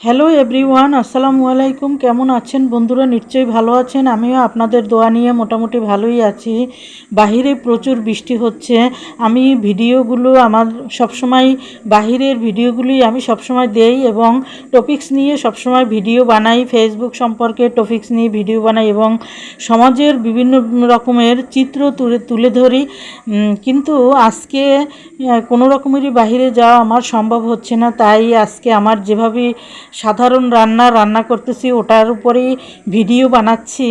Hello everyone আসসালামু আলাইকুম। কেমন আছেন বন্ধুরা? নিশ্চয়ই ভালো আছেন। আমিও আপনাদের দোয়া নিয়ে মোটামুটি ভালোই আছি। বাহিরে প্রচুর বৃষ্টি হচ্ছে। আমি ভিডিওগুলো আমার সবসময়, বাহিরের ভিডিওগুলি আমি সবসময় দেই এবং টপিক্স নিয়ে সবসময় ভিডিও বানাই। ফেসবুক সম্পর্কে টপিক্স নিয়ে ভিডিও বানাই এবং সমাজের বিভিন্ন রকমের চিত্র তুলে তুলে ধরি। কিন্তু আজকে কোনো রকমেরই বাহিরে যাওয়া আমার সম্ভব হচ্ছে না। তাই আজকে আমার যেভাবে সাধারণ রান্না রান্না করতেছি, ওটার উপরেই ভিডিও বানাচ্ছি।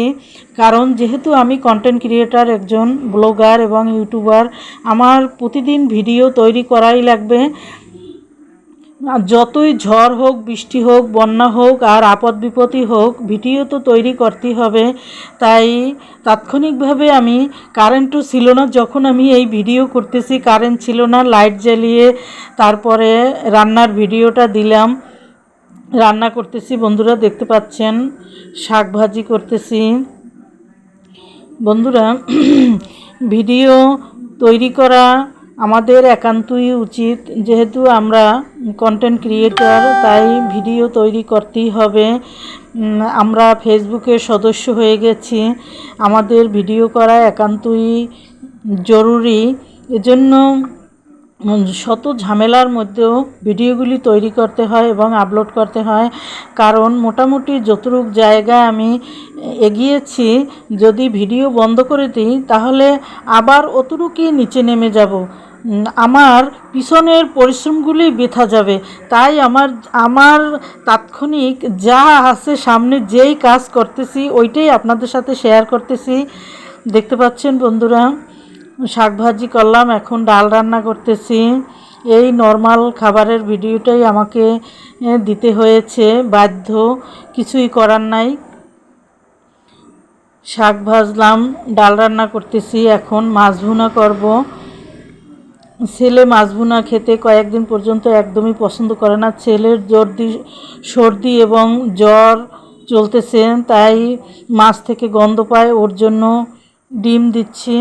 কারণ যেহেতু আমি কন্টেন্ট ক্রিয়েটার একজন ব্লগার এবং ইউটিউবার আমার প্রতিদিন ভিডিও তৈরি করাই লাগবে। যতই ঝড় হোক, বৃষ্টি হোক, বন্যা হোক, আর আপদ বিপত্তি হোক, ভিডিও তো তৈরি করতেই হবে। তাই তাৎক্ষণিকভাবে আমি কারেন্টও ছিল না, যখন আমি এই ভিডিও করতেছি কারেন্ট ছিল না লাইট জ্বালিয়ে তারপরে রান্নার ভিডিওটা দিলাম। রান্না করতেছি, বন্ধুরা দেখতে পাচ্ছেন, শাক ভাজি করতেছি। বন্ধুরা, ভিডিও তৈরি করা আমাদের একান্তই উচিত, যেহেতু আমরা কন্টেন্ট ক্রিয়েটার তাই ভিডিও তৈরি করতেই হবে। আমরা ফেসবুকের সদস্য হয়ে গেছি, আমাদের ভিডিও করা একান্তই জরুরি। এজন্য শত ঝামেলার মধ্যেও ভিডিওগুলি তৈরি করতে হয় এবং আপলোড করতে হয়। কারণ মোটামুটি যতটুক জায়গায় আমি এগিয়েছি, যদি ভিডিও বন্ধ করে দিই, তাহলে আবার অতটুকুই নিচে নেমে যাব। আমার পিছনের পরিশ্রমগুলি বৃথা যাবে। তাই আমার আমার তাৎক্ষণিক যা আছে সামনে যেই কাজ করতেছি, ওইটাই আপনাদের সাথে শেয়ার করতেছি। দেখতে পাচ্ছেন বন্ধুরা? শাক ভাজি করলাম, এখন ডাল রান্না করতেছি। এই নর্মাল খাবারের ভিডিওটাই আমাকে দিতে হয়েছে, বাধ্য, কিছুই করার নাই। শাক ভাজলাম, ডাল রান্না করতেছি, এখন মাছ ভুনা করব। ছেলে মাছ ভুনা খেতে কয়েকদিন পর্যন্ত একদমই পছন্দ করে না। ছেলের জর্দি, সর্দি এবং জ্বর চলতেছে, তাই মাছ থেকে গন্ধ পায়, ওর জন্য ডিম দিচ্ছি।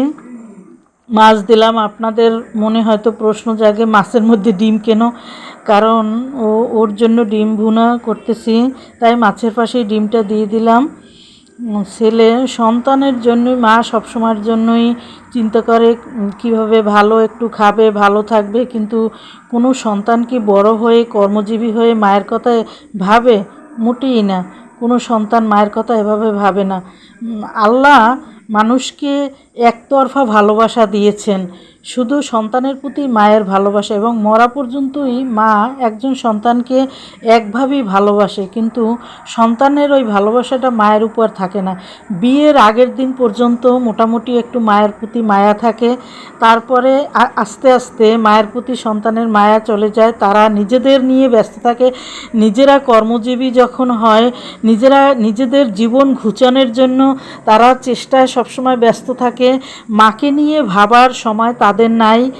মাছ দিলাম। আপনাদের মনে হয়তো প্রশ্ন জাগে, মাছের মধ্যে ডিম কেন? কারণ ও, ওর জন্য ডিম ভুনা করতেছি, তাই মাছের পাশেই ডিমটা দিয়ে দিলাম। ছেলে সন্তানের জন্যই, মা সবসময়ের জন্যই চিন্তা করে কীভাবে ভালো একটু খাবে, ভালো থাকবে। কিন্তু কোনো সন্তান কি বড় হয়ে, কর্মজীবী হয়ে মায়ের কথা ভাবে? মোটেই না। কোনো সন্তান মায়ের কথা এভাবে ভাবে না। আল্লাহ মানুষকে একতরফা ভালোবাসা দিয়েছেন। শুধু সন্তানের প্রতি মায়ের ভালোবাসা এবং মরা পর্যন্তই মা একজন সন্তানকে একভাবেই ভালোবাসে, কিন্তু সন্তানের ওই ভালোবাসাটা মায়ের উপর থাকে না। বিয়ের আগের দিন পর্যন্ত মোটামুটি একটু মায়ের প্রতি মায়া থাকে, তারপরে আস্তে আস্তে মায়ের প্রতি সন্তানের মায়া চলে যায়, তারা নিজেদের নিয়ে ব্যস্ত থাকে। নিজেরা কর্মজীবী যখন হয়, নিজেরা নিজেদের জীবন ঘুচানোর জন্য তারা চেষ্টায় সবসময় ব্যস্ত থাকে। মাকে নিয়ে ভাবার সময় তাদের নাই।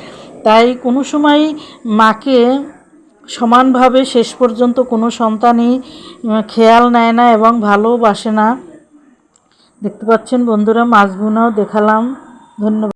তাই কোনো সময় মাকে সমানভাবে শেষ পর্যন্ত কোনো সন্তানই খেয়াল নেয় না এবং ভালোবাসে না। দেখতে পাচ্ছেন বন্ধুরা মাছ ভুনাও দেখালাম। ধন্যবাদ।